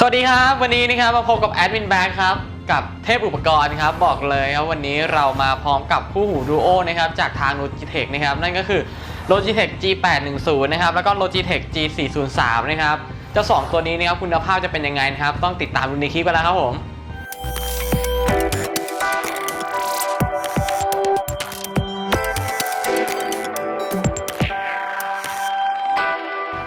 สวัสดีครับ วันนี้นะครับมาพบกับแอดมินแบงค์ครับ กับเทพอุปกรณ์ครับ บอกเลยครับวันนี้เรามาพร้อมกับคู่หูดูโอนะครับจากทาง Logitech นะครับ นั่นก็คือ Logitech G810 นะครับ แล้วก็ Logitech G403 นะครับ เจ้าสองตัวนี้นะครับคุณภาพจะเป็นยังไงนะครับ ต้องติดตามดูในคลิปไปแล้วครับผม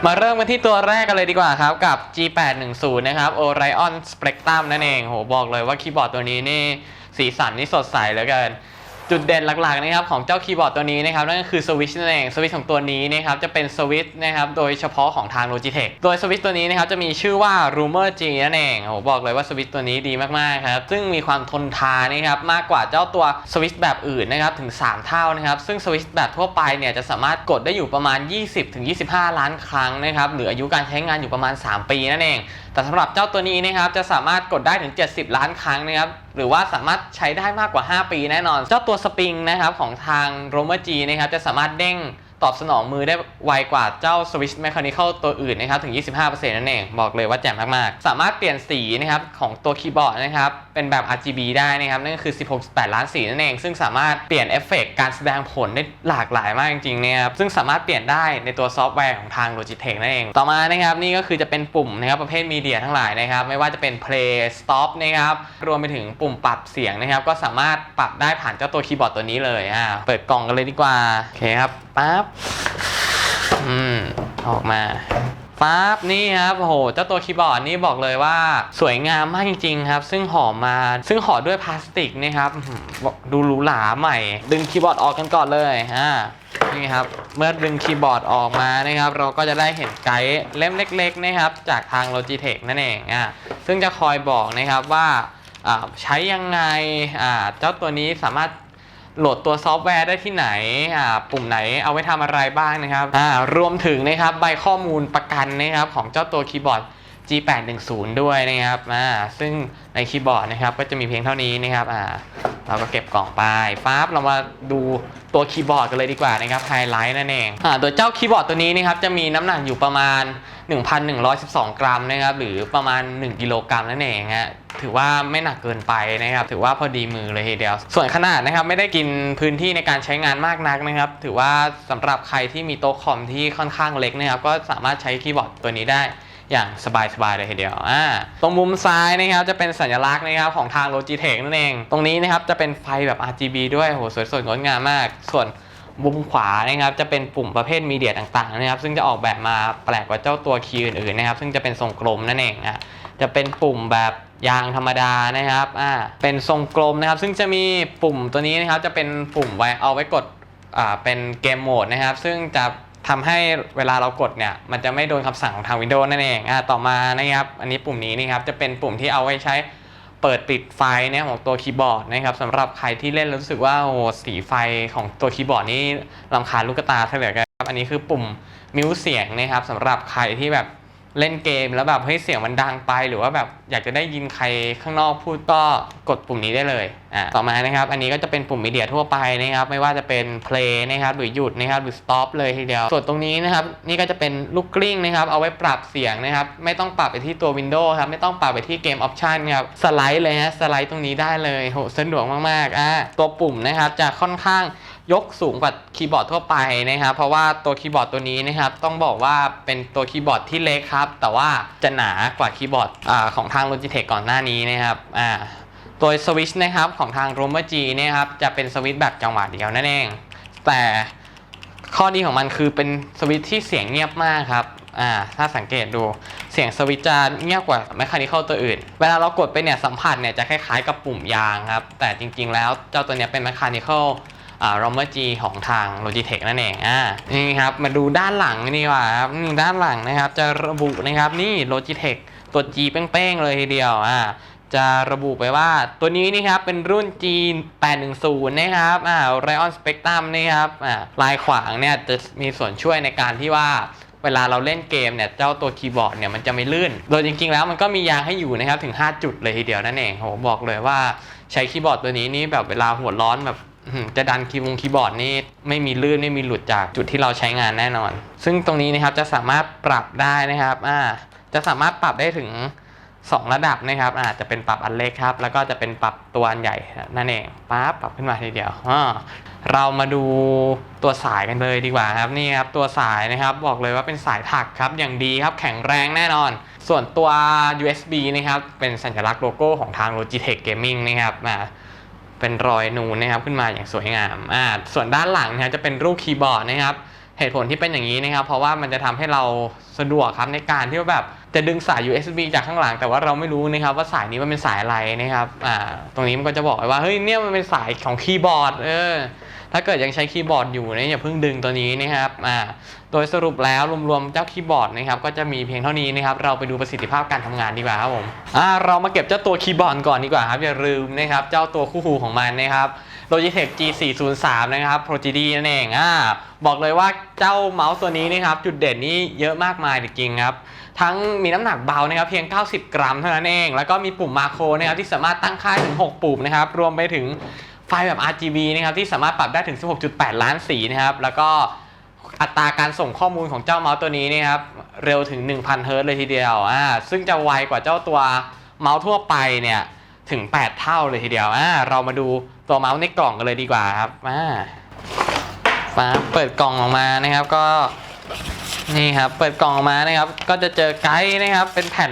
มาเริ่มกันที่ตัวแรกกันเลยดีกว่าครับ กับ G810 นะครับ Orion Spectrum นั่นเองโหบอกเลยว่าคีย์บอร์ดตัวนี้นี่สีสันนี่สดใสเหลือเกิน จุดเด่นหลักๆนะครับของเจ้าคีย์บอร์ดตัวนี้นะครับนั่นก็คือสวิตช์นั่นเองสวิตช์ของตัวนี้นะครับจะเป็นสวิตช์นะครับโดยเฉพาะของทาง Logitech โดยสวิตช์ตัวนี้นะครับจะมีชื่อว่า Rumor G นั่นเองโอ้บอกเลยว่าสวิตช์ตัวนี้ดีมากๆครับซึ่งมีความทนทานนะครับมากกว่าเจ้าตัวสวิตช์แบบอื่นนะครับถึง 3 เท่านะครับซึ่งสวิตช์แบบทั่วไปเนี่ยจะสามารถกดได้อยู่ประมาณ 20-25 ล้านครั้งนะครับหรืออายุการใช้งานอยู่ประมาณ 3 ปีนั่นเอง แต่สำหรับเจ้าตัวนี้นะครับจะสามารถกดได้ถึง 70 ล้านครั้งนะครับหรือว่าสามารถใช้ได้มากกว่า 5 ปีแน่นอน เจ้าตัวสปริงนะครับของทางโรเมอร์จีนะครับจะสามารถเด้ง ตอบสนองมือได้ไวกว่าเจ้า Switch Mechanical ตัวอื่นนะครับถึง 25%นั่นเอง บอกเลยว่าแจ่มมาก ๆ สามารถเปลี่ยนสีนะครับของตัวคีย์บอร์ดนะครับเป็นแบบ RGB ได้นะครับนั่นก็คือ 16.8 ล้านสีนั่นเอง ซึ่งสามารถเปลี่ยนเอฟเฟกต์การแสดงผลได้หลากหลายมากจริงๆนะครับซึ่งสามารถเปลี่ยนได้ในตัวซอฟต์แวร์ของทาง Logitech นั่นเอง ต่อมานะครับนี่ก็คือจะเป็นปุ่มนะครับประเภทมีเดียทั้งหลายนะครับไม่ว่าจะเป็น play stop นะครับรวมไปถึงปุ่มปรับเสียงนะครับก็สามารถปรับได้ผ่านเจ้าตัวคีย์บอร์ดตัวนี้เลยอ่าเปิดกล่องกันเลยดีกว่าโอเคครับปั๊บอืมออกมาปั๊บนี่ครับโอ้โหเจ้าตัวคีย์บอร์ดนี่บอกเลยว่าสวยงามมากจริง ๆ ครับ ซึ่งห่อมาซึ่งห่อด้วยพลาสติกนะครับ ดูหรูหราใหม่ ดึงคีย์บอร์ดออกกันก่อนเลยอ่านี่ครับเมื่อดึงคีย์บอร์ดออกมานะครับ เราก็จะได้เห็นไกด์เล่มเล็ก ๆ นะครับ จากทาง Logitech นั่นเองอ่าซึ่งจะคอยบอกนะครับว่าใช้ยังไงเจ้าตัวนี้สามารถ โหลดตัวซอฟต์แวร์ได้ที่ไหนอ่าปุ่มไหนเอาไว้ทำอะไรบ้างนะครับอ่ารวมถึงนะครับใบข้อมูลประกันนะครับของเจ้าตัวคีย์บอร์ด G810 ด้วยนะครับอ่าซึ่งในคีย์บอร์ดนะครับก็จะมีเพียงเท่านี้นะครับอ่า เราก็เก็บกล่องไปปั๊บเรามาดูตัวคีย์บอร์ดกันเลยดีกว่านะครับไฮไลท์นั่นเองอ่าโดยเจ้าคีย์บอร์ดตัวนี้นะครับจะมีน้ำหนักอยู่ประมาณ 1,112 กรัมนะครับหรือประมาณ 1 กิโลกรัมนั่นเองฮะถือว่าไม่หนักเกินไปนะครับ ถือว่าพอดีมือเลยทีเดียว ส่วนขนาดนะครับไม่ได้กินพื้นที่ในการใช้งานมากนักนะครับ ถือว่าสำหรับใครที่มีโต๊ะคอมที่ค่อนข้างเล็กนะครับ ก็สามารถใช้คีย์บอร์ดตัวนี้ได้ อย่างสบายๆเลยทีเดียวอ่าตรงมุมซ้ายนะครับจะเป็นสัญลักษณ์นะครับของทาง Logitech นั่นเอง ตรงนี้นะครับจะเป็นไฟแบบ RGB ด้วยโหสวยสดงดงามมาก ส่วนมุมขวานะครับจะเป็นปุ่มประเภทมีเดียต่างๆนะครับ ซึ่งจะออกแบบมาแปลกกว่าเจ้าตัวคีย์อื่นๆนะครับ ซึ่งจะเป็นทรงกลมนั่นเองอะจะเป็นปุ่มแบบยางธรรมดานะครับอ่าเป็นทรงกลมนะครับ ซึ่งจะมีปุ่มตัวนี้นะครับจะเป็นปุ่มไว้เอาไว้กดอ่าเป็นเกมโหมดนะครับ ซึ่งจะ ทำให้เวลาเรากดเนี่ยมันจะไม่โดนคำสั่งของทาง Windows นั่นเองอ่าต่อมานะครับ อันนี้ปุ่มนี้นะครับจะเป็นปุ่มที่เอาไว้ใช้เปิดปิดไฟเนี่ยของตัวคีย์บอร์ดนะครับสำหรับใครที่เล่นแล้วรู้สึกว่าโอ้สีไฟของตัวคีย์บอร์ดนี่ลำคาญลูกตาเท่าไหร่กันครับอันนี้คือปุ่มมิวเสียงนะครับสำหรับใครที่แบบ เล่นเกมแล้วแบบเฮ้ยเสียงมันดังไปหรือว่าแบบอยากจะได้ยินใครข้างนอกพูดก็กดปุ่มนี้ได้เลยอ่าต่อมานะครับ อันนี้ก็จะเป็นปุ่มมีเดียทั่วไปนะครับ ไม่ว่าจะเป็น play นะครับหรือหยุดนะครับหรือ stop เลยทีเดียว ส่วนตรงนี้นะครับ นี่ก็จะเป็นลูกกลิ้งนะครับ เอาไว้ปรับเสียงนะครับ ไม่ต้องปรับไปที่ตัว Windows ครับ ไม่ต้องปรับไปที่เกม Option ครับสไลด์เลยฮะสไลด์ตรงนี้ได้เลยโหสะดวกมากๆอะตัวปุ่มนะครับจะค่อนข้าง ยกสูงกว่าคีย์บอร์ดทั่วไปนะครับเพราะว่าตัวคีย์บอร์ดตัวนี้นะครับต้องบอกว่าเป็นตัวคีย์บอร์ดที่เล็กครับ แต่ว่าจะหนากว่าคีย์บอร์ดอของทาง Logitech ก่อนหน้านี้นะครับอ่าโดยสวิตช์นะครับของทาง r o m e r G เนี่ยครับจะเป็นสวิตช์แบบจังหวะเดียวนั่นเอง แต่ข้อดีของมันคือเป็นสวิตช์ที่เสียงเงียบมากครับอ่าถ้าสังเกตดูเสียงสวิตช์จะเงียบกว่าแมคคานิคอลตัวอื่น เวลาเรากดไปเนี่ยสัมผัสเนี่ยจะคล้ายๆกับปุ่มยางครับ แต่จริงๆแล้วเจ้าตัวเนี้ยเป็นแมคคานิคอล อ่า r o m e r G ของทาง Logitech นั่นเองอ่านี่ครับมาดูด้านหลังนี่ว่าครับนี่ด้านหลังนะครับจะระบุนะครับนี่ Logitech ตัว G เป้งๆเลยทีเดียวอ่าจะระบุไปว่าตัวนี้นี่ครับเป็นรุ่น G810 นะครับอ่า Rayon Spectrum นะครับอ่าลายขวางเนี่ยจะมีส่วนช่วยในการที่ว่าเวลาเราเล่นเกมเนี่ยเจ้าตัวคีย์บอร์ดเนี่ยมันจะไม่ลื่น โดยจริงๆแล้วมันก็มียางให้อยู่นะครับถึง 5 จุดเลยทีเดียวนั่นเองโหบอกเลยว่าใช้คีย์บอร์ดตัวนี้นี่แบบเวลาหัวร้อนแบบ จะดันคีย์บงคีย์บอร์ดนี่ไม่มีลื่นไม่มีหลุดจากจุดที่เราใช้งานแน่นอน ซึ่งตรงนี้นะครับจะสามารถปรับได้นะครับอ่าจะสามารถปรับได้ถึงสองระดับนะครับอาจจะเป็นปรับอันเล็กครับ แล้วก็จะเป็นปรับตัวอันใหญ่นั่นเองปั๊บปรับขึ้นมาทีเดียวเรามาดูตัวสายกันเลยดีกว่าครับนี่ครับตัวสายนะครับบอกเลยว่าเป็นสายถักครับอย่างดีครับแข็งแรงแน่นอน ส่วนตัว USB นะครับเป็นสัญลักษณ์โลโก้ของทาง Logitech Gaming นะครับอ่า เป็นรอยนูนนะครับขึ้นมาอย่างสวยงามอ่าส่วนด้านหลังนะครับจะเป็นรูปคีย์บอร์ดนะครับเหตุผลที่เป็นอย่างนี้นะครับ เพราะว่ามันจะทำให้เราสะดวกครับในการที่แบบจะดึงสาย USB จากข้างหลัง แต่ว่าเราไม่รู้นะครับว่าสายนี้มันเป็นสายอะไรนะครับอ่าตรงนี้มันก็จะบอกไว้ว่าเฮ้ยเนี่ยมันเป็นสายของคีย์บอร์ดเออ ถ้าเกิดยังใช้คีย์บอร์ดอยู่เนี่ยอย่าเพิ่งดึงตัวนี้นะครับอ่าโดยสรุปแล้วรวมๆเจ้าคีย์บอร์ดนะครับก็จะมีเพียงเท่านี้นะครับเราไปดูประสิทธิภาพการทำงานดีกว่าครับผมอ่าเรามาเก็บเจ้าตัวคีย์บอร์ดก่อนดีกว่าครับอย่าลืมนะครับเจ้าตัวคู่หูของมันนะครับ Logitech G403 นะครับ Pro GD นั่นเองอ่าบอกเลยว่าเจ้าเมาส์ตัวนี้นะครับจุดเด่นนี่เยอะมากมายจริงๆครับทั้งมีน้ำหนักเบานะครับเพียง 90 กรัมเท่านั้นเอง แล้วก็มีปุ่มมาโครนะครับที่สามารถตั้งค่าถึง 6 ปุ่มนะครับรวมไปถึง ไฟแบบ RGB นะครับที่สามารถปรับได้ถึง 16.8 ล้านสีนะครับ แล้วก็อัตราการส่งข้อมูลของเจ้าเมาส์ตัวนี้นะครับ เร็วถึง 1,000 เฮิร์ตเลยทีเดียวอ่าซึ่งจะไวกว่าเจ้าตัวเมาส์ทั่วไปเนี่ยถึง 8 เท่าเลยทีเดียวอ่าเรามาดูตัวเมาส์ในกล่องกันเลยดีกว่าครับอ่าฟ้าเปิดกล่องออกมานะครับก็นี่ครับเปิดกล่องออกมานะครับ ก็จะเจอไกด์นะครับเป็นแผ่น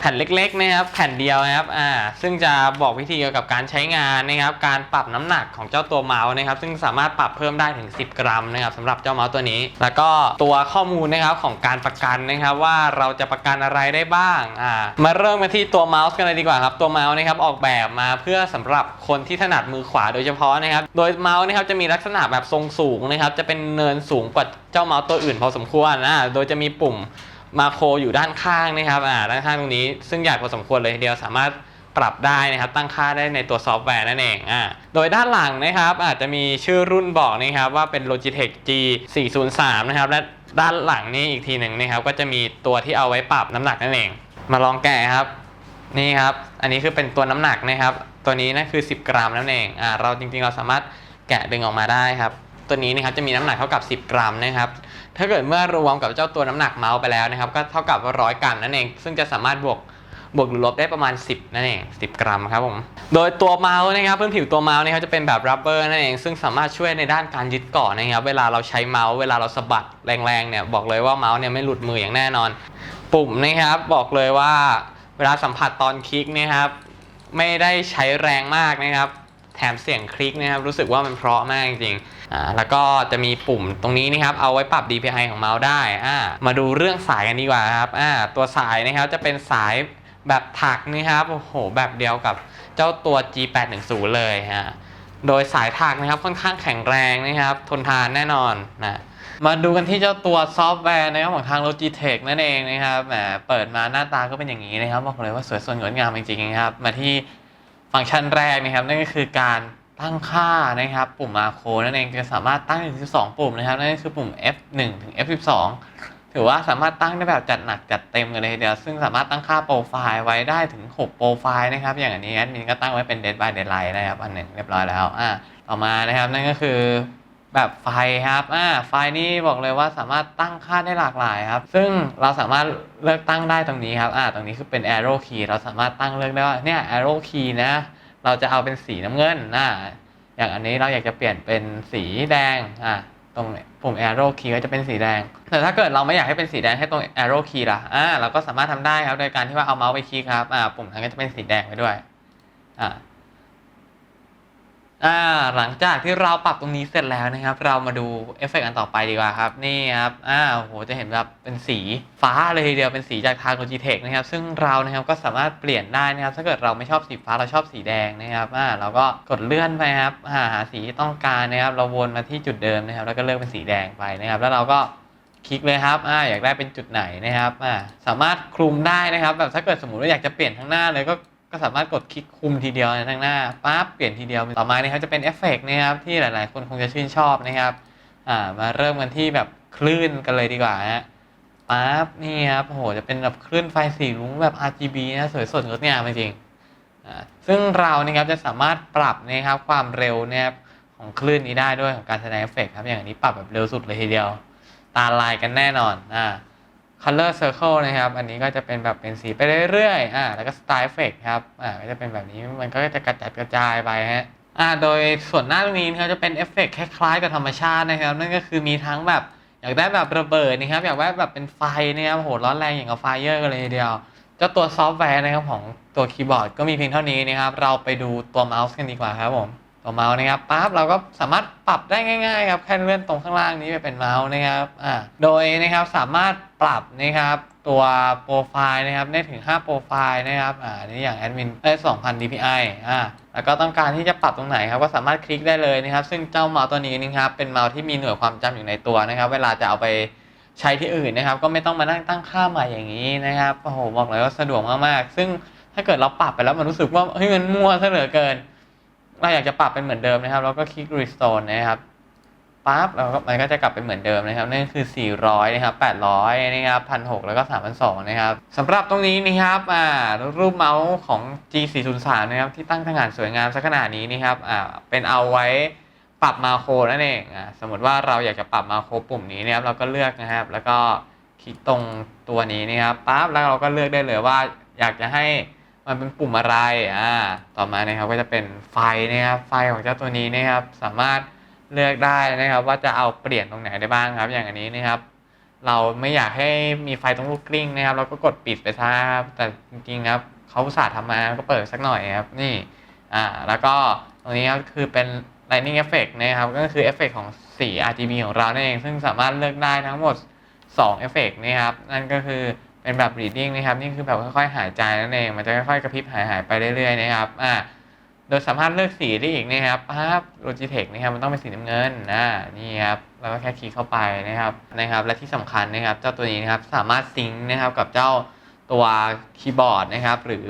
แผ่นเล็กๆนะครับแผ่นเดียวนะครับอ่าซึ่งจะบอกวิธีเกี่ยวกับการใช้งานนะครับ การปรับน้ำหนักของเจ้าตัวเมาส์นะครับ ซึ่งสามารถปรับเพิ่มได้ถึง 10 กรัมนะครับสำหรับเจ้าเมาส์ตัวนี้ แล้วก็ตัวข้อมูลนะครับของการประกันนะครับ ว่าเราจะประกันอะไรได้บ้างอ่ามาเริ่มกันที่ตัวเมาส์กันเลยดีกว่าครับตัวเมาส์นะครับออกแบบมาเพื่อสำหรับคนที่ถนัดมือขวาโดยเฉพาะนะครับ โดยเมาส์นะครับจะมีลักษณะแบบทรงสูงนะครับ จะเป็นเนินสูงกว่าเจ้าเมาส์ตัวอื่นพอสมควรนะโดยจะมีปุ่ม มาโครอยู่ด้านข้างนะครับอ่าด้านข้างตรงนี้ ซึ่งใหญ่พอสมควรเลยทีเดียวสามารถปรับได้นะครับตั้งค่าได้ในตัวซอฟต์แวร์นั่นเองอ่าโดยด้านหลังนะครับ อาจจะมีชื่อรุ่นบอกนะครับว่าเป็น Logitech G 4 0 3นะครับและด้านหลังนี่อีกทีหนึ่งนะครับ ก็จะมีตัวที่เอาไว้ปรับน้ำหนักนั่นเอง มาลองแกะครับนี่ครับ อันนี้คือเป็นตัวน้ำหนักนะครับ ตัวนี้นั่นคือ 10 กรัมนั่นเองอ่าเราจริงๆเราสามารถแกะดึงออกมาได้ครับ ตัวนี้นะครับจะมีน้ำหนักเท่ากับ 10 กรัมนะครับ ถ้าเกิดเมื่อรวมกับเจ้าตัวน้ำหนักเมาส์ไปแล้วนะครับ ก็เท่ากับว่าร้อยกรัมนั่นเอง ซึ่งจะสามารถบวกบวกหรือลบได้ประมาณ 10 นั่นเอง 10 กรัมครับผม โดยตัวเมาส์นะครับพื้นผิวตัวเมาส์นะครับจะเป็นแบบรับเบอร์นั่นเอง ซึ่งสามารถช่วยในด้านการยึดเกาะนะครับ เวลาเราใช้เมาส์เวลาเราสะบัดแรงๆเนี่ยบอกเลยว่าเมาส์เนี่ยไม่หลุดมืออย่างแน่นอน ปุ่มนะครับบอกเลยว่าเวลาสัมผัสตอนคลิกนะครับไม่ได้ใช้แรงมากนะครับ แถมเสียงคลิกนะครับรู้สึกว่ามันเพราะมากจริงๆ อ่าแล้วก็จะมีปุ่มตรงนี้นะครับเอาไว้ปรับ DPI ของเมาส์ได้อ่ามาดูเรื่องสายกันดีกว่าครับอ่าตัวสายนะครับจะเป็นสายแบบถักนะครับโอ้โหแบบเดียวกับเจ้าตัว G810 เลยฮะโดยสายถักนะครับค่อนข้างแข็งแรงนะครับ ทนทานแน่นอนนะมาดูกันที่เจ้าตัวซอฟต์แวร์นะครับของทาง Logitech นั่นเองนะครับแหมเปิดมาหน้าตาก็เป็นอย่างนี้นะครับบอกเลยว่าสวยสดงดงามจริงๆนะครับ มาที่ฟังก์ชันแรกนะครับ นั่นก็คือการ ตั้งค่านะครับปุ่มมาโครนั่นเองจะสามารถตั้งถึง12 ปุ่มนะครับนั่นคือปุ่ม F1 ถึง F12 ถือว่าสามารถตั้งได้แบบจัดหนักจัดเต็มกันเลยทีเดียวซึ่งสามารถตั้งค่าโปรไฟล์ไว้ได้ถึง 6 โปรไฟล์นะครับ อย่างอันนี้แอดมินก็ตั้งไว้เป็น Dead by Daylight นะครับอันหนึ่งเรียบร้อยแล้วอ่าต่อมานะครับนั่นก็คือแบบไฟครับอ่าไฟนี่บอกเลยว่าสามารถตั้งค่าได้หลากหลายครับ ซึ่งเราสามารถเลือกตั้งได้ตรงนี้ครับอ่าตรงนี้คือเป็น arrow key เราสามารถตั้งเลือกได้ว่าเนี่ย arrow key นะ เราจะเอาเป็นสีน้ำเงินนะอย่างอันนี้เราอยากจะเปลี่ยนเป็นสีแดงอะตรงปุ่ม arrow key ก็จะเป็นสีแดง แต่ถ้าเกิดเราไม่อยากให้เป็นสีแดงให้ตรง arrow key ล่ะอ่าเราก็สามารถทำได้ครับโดยการที่ว่าเอาเมาส์ไปคลิกครับอ่าปุ่มนั้นก็จะเป็นสีแดงไปด้วยอ่า อ่าหลังจากที่เราปรับตรงนี้เสร็จแล้วนะครับ เรามาดูเอฟเฟกต์อันต่อไปดีกว่าครับ นี่ครับอ่าโหจะเห็นแบบเป็นสีฟ้าเลยทีเดียวเป็นสีจากทาง Logitech นะครับ ซึ่งเรานะครับก็สามารถเปลี่ยนได้นะครับ ถ้าเกิดเราไม่ชอบสีฟ้าเราชอบสีแดงนะครับอ่าเราก็กดเลื่อนไปครับหาหาสีที่ต้องการนะครับ เราวนมาที่จุดเดิมนะครับ แล้วก็เลือกเป็นสีแดงไปนะครับ แล้วเราก็คลิกเลยครับอ่าอยากได้เป็นจุดไหนนะครับอ่าสามารถคลุมได้นะครับ แบบถ้าเกิดสมมติว่าอยากจะเปลี่ยนทั้งหน้าเลยก็ ก็สามารถกดคลิกคุมทีเดียวในทางหน้าปั๊บเปลี่ยนทีเดียวต่อมานี่ครับจะเป็นเอฟเฟกต์นะครับที่หลายๆ คนคงจะชื่นชอบนะครับอ่ามาเริ่มกันที่แบบคลื่นกันเลยดีกว่าฮะปั๊บนี่ครับโอ้โหจะเป็นแบบคลื่นไฟสีรุ้งแบบ RGB นะสวยสดงดงามจริงอ่าซึ่งเรานะครับจะสามารถปรับนะครับความเร็วนะครับของคลื่นนี้ได้ด้วยของการแสดงเอฟเฟกต์ครับอย่างอันนี้ปรับแบบเร็วสุดเลยทีเดียว ตาลายกันแน่นอนอ่า color circle นะครับ อันนี้ก็จะเป็นแบบเป็นสีไปเรื่อยๆ อ่า แล้วก็ style effect ครับ อ่า ก็จะเป็นแบบนี้ มันก็จะกระจัดกระจายไปฮะ อ่า โดยส่วนหน้าตรงนี้นะครับจะเป็นเอฟเฟกต์คล้ายๆ กับธรรมชาตินะครับ นั่นก็คือมีทั้งแบบ อยากได้แบบระเบิดนะครับ อยากได้แบบเป็นไฟนะครับโหร้อนแรงอย่างกับไฟเยอร์กันเลยทีเดียว เจ้าตัวซอฟต์แวร์นะครับของตัวคีย์บอร์ดก็มีเพียงเท่านี้นะครับ เราไปดูตัวเมาส์กันดีกว่าครับผม ตัวเมาส์นะครับปั๊บเราก็สามารถปรับได้ง่ายๆครับแค่เลื่อนตรงข้างล่างนี้ไปเป็นเมาส์นะครับอ่าโดยนะครับสามารถปรับนะครับตัวโปรไฟล์นะครับได้ถึง 5 โปรไฟล์นะครับอ่านี่อย่างแอดมินได้ 2,000 dpi อ่าแล้วก็ต้องการที่จะปรับตรงไหนครับก็สามารถคลิกได้เลยนะครับ ซึ่งเจ้าเมาส์ตัวนี้นะครับเป็นเมาส์ที่มีหน่วยความจำอยู่ในตัวนะครับ เวลาจะเอาไปใช้ที่อื่นนะครับ ก็ไม่ต้องมานั่งตั้งค่าใหม่อย่างนี้นะครับโอ้โหบอกเลยว่าสะดวกมากๆซึ่งถ้าเกิดเราปรับไปแล้วมันรู้สึกว่าเฮ้ยมันมั่วซะเหลือเกิน เราอยากจะปรับเป็นเหมือนเดิมนะครับ เราก็คลิก restore นะครับปั๊บเราก็มันก็จะกลับเป็นเหมือนเดิมนะครับนั่นคือ 400 นะครับ 800 นะครับ 1,600 แล้วก็ 3,200 นะครับสำหรับตรงนี้นะครับอ่ารูปเมาส์ของ G403 นะครับที่ตั้งทางานสวยงามสักขนาดนี้นะครับอ่าเป็นเอาไว้ปรับมาโครนั่นเองอ่าสมมติว่าเราอยากจะปรับมาโครปุ่มนี้นะครับเราก็เลือกนะครับ แล้วก็คลิกตรงตัวนี้นะครับปั๊บแล้วเราก็เลือกได้เลยว่าอยากจะให้ มันเป็นปุ่มอะไรอ่าต่อมานะครับก็จะเป็นไฟนะครับไฟของเจ้าตัวนี้นะครับ สามารถเลือกได้นะครับ ว่าจะเอาเปลี่ยนตรงไหนได้บ้างครับ อย่างอันนี้นะครับ เราไม่อยากให้มีไฟตรงลูกกลิ้งนะครับ เราก็กดปิดไปซะครับแต่จริงๆครับเขาอุตส่าห์ทำมาก็เปิดสักหน่อยครับนี่อ่าแล้วก็ตรงนี้ครับคือเป็น Lightning Effect นะครับ ก็คือเอฟเฟกของสี RGB ของเรานั่นเอง ซึ่งสามารถเลือกได้ทั้งหมด2เอฟเฟกต์นะครับ นั่นก็คือ เป็นแบบ reading นะครับนี่คือแบบค่อยๆหายใจนั่นเองมันจะค่อยๆกระพริบหายหายๆไปเรื่อยๆนะครับอ่าโดยสามารถเลือกสีได้อีกนะครับภาพโลจิเทคนะครับมันต้องเป็นสีน้ำเงินนะนี่ครับแล้วก็แค่คลิกเข้าไปนะครับนะครับ และที่สำคัญนะครับ เจ้าตัวนี้นะครับสามารถซิงค์นะครับกับเจ้าตัวคีย์บอร์ดนะครับ หรือ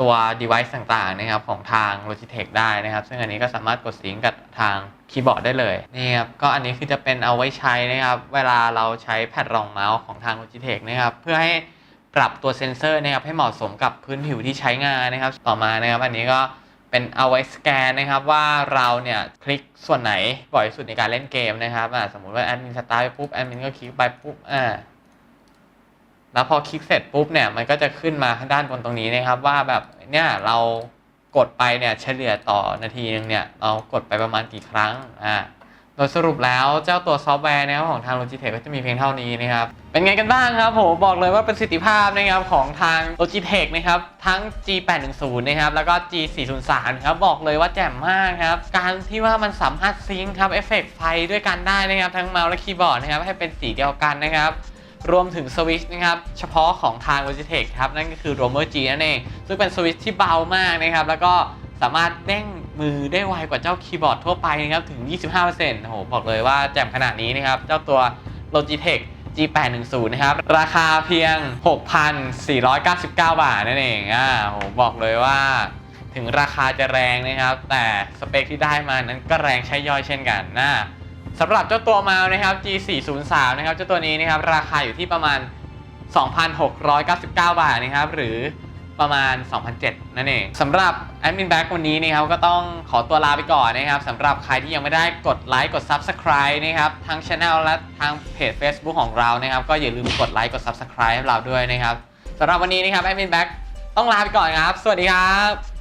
ตัว device ต่างๆนะครับของทาง Logitech ได้นะครับ ซึ่งอันนี้ก็สามารถกดซิงกับทางคีย์บอร์ดได้เลยนี่ครับก็อันนี้คือจะเป็นเอาไว้ใช้นะครับเวลาเราใช้แพดรองเมาส์ของทาง Logitech นะครับเพื่อให้ปรับตัวเซนเซอร์นะครับให้เหมาะสมกับพื้นผิวที่ใช้งานนะครับ ต่อมานะครับอันนี้ก็เป็นเอาไว้สแกนนะครับว่าเราเนี่ยคลิกส่วนไหนบ่อยสุดในการเล่นเกมนะครับสมมุติว่าแอดมินสตาร์ทไปปุ๊บแอดมินก็คลิกไปปุ๊บอ่า แล้วพอคลิกเสร็จปุ๊บเนี่ยมันก็จะขึ้นมาข้างด้านบนตรงนี้นะครับ ว่าแบบเนี่ยเรากดไปเนี่ยเฉลี่ยต่อนาทีนึงเนี่ยเรากดไปประมาณกี่ครั้งอ่าโดยสรุปแล้วเจ้าตัวซอฟต์แวร์นะครับของทาง Logitech ก็จะมีเพียงเท่านี้นะครับ เป็นไงกันบ้างครับผมบอกเลยว่าประสิทธิภาพนะครับของทาง Logitech นะครับทั้ง G810 นะครับแล้วก็ G403 ครับบอกเลยว่าแจ่มมากครับ การที่ว่ามันสามารถซิงค์ครับเอฟเฟกต์ไฟด้วยกันได้นะครับ ทั้งเมาส์และคีย์บอร์ดนะครับให้เป็นสีเดียวกันนะครับ รวมถึงสวิชนะครับเฉพาะของทาง Logitech ครับนั่นก็คือ Romer G นั่นเอง ซึ่งเป็นสวิชที่เบามากนะครับ แล้วก็สามารถเด้งมือได้ไวกว่าเจ้าคีย์บอร์ดทั่วไปนะครับ ถึง 25%โอ้โหบอกเลยว่าแจ่มขนาดนี้นะครับ เจ้าตัว Logitech G810 นะครับ ราคาเพียง 6,499 บาทนั่นเองอ่าโหบอกเลยว่าถึงราคาจะแรงนะครับ แต่สเปคที่ได้มานั้นก็แรงใช้ย่อยเช่นกันนะ สำหรับเจ้าตัวมานะครับ G403 นะครับเจ้าตัวนี้นะครับราคาอยู่ที่ประมาณ 2,699 บาทนะครับ หรือประมาณ 2,007นั่นเองสำหรับแอดมินแบ็กวันนี้นะครับก็ต้องขอตัวลาไปก่อนนะครับสำหรับใครที่ยังไม่ได้กดไลค์กด Subscribe นะครับทั้งช anel และทางเพจ Facebook ของเรานะครับ ก็อย่าลืมกดไลค์กด Subscribe ให้เราด้วยนะครับสำหรับวันนี้นะครับแอดมินแบ็กต้องลาไปก่อนครับ สวัสดีครับ